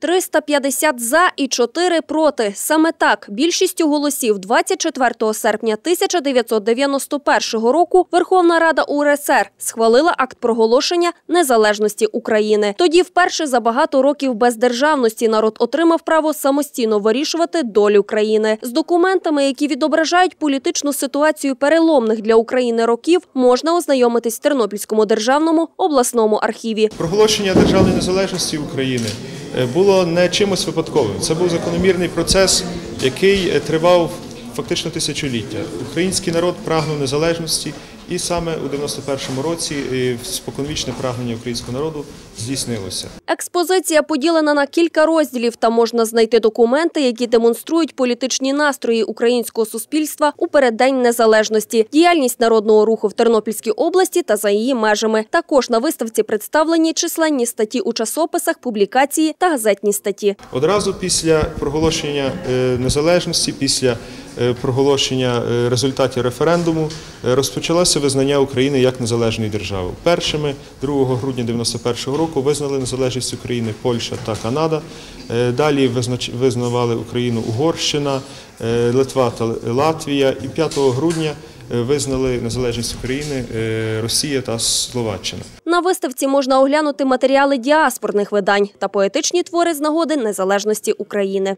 350 за і 4 проти. Саме так більшістю голосів 24 серпня 1991 року Верховна Рада УРСР схвалила акт проголошення незалежності України. Тоді, вперше за багато років бездержавності, народ отримав право самостійно вирішувати долю країни. З документами, які відображають політичну ситуацію переломних для України років, можна ознайомитись в Тернопільському державному обласному архіві. Проголошення державної незалежності України було не чимось випадковим. Це був закономірний процес, який е, тривав фактично тисячоліття. Український народ прагнув незалежності, і саме у 91-му році е, споконвічне прагнення українського народу здійснилося. Експозиція поділена на кілька розділів та можна знайти документи, які демонструють політичні настрої українського суспільства у переддень незалежності, діяльність народного руху в Тернопільській області та за її межами. Також на виставці представлені численні статті у часописах, публікації та газетні статті. Одразу після проголошення е, незалежності, після проголошення е, результатів референдуму е, розпочалося визнання України як незалежної держави. Першими 2 грудня 91 року визнали незалежність України Польща та Канада. Е, Далі визнавали Україну Угорщина, е, Литва та Латвія. І 5 грудня е, визнали незалежність України е, Росія та Словаччина. На виставці можна оглянути матеріали діаспорних видань та поетичні твори з нагоди незалежності України.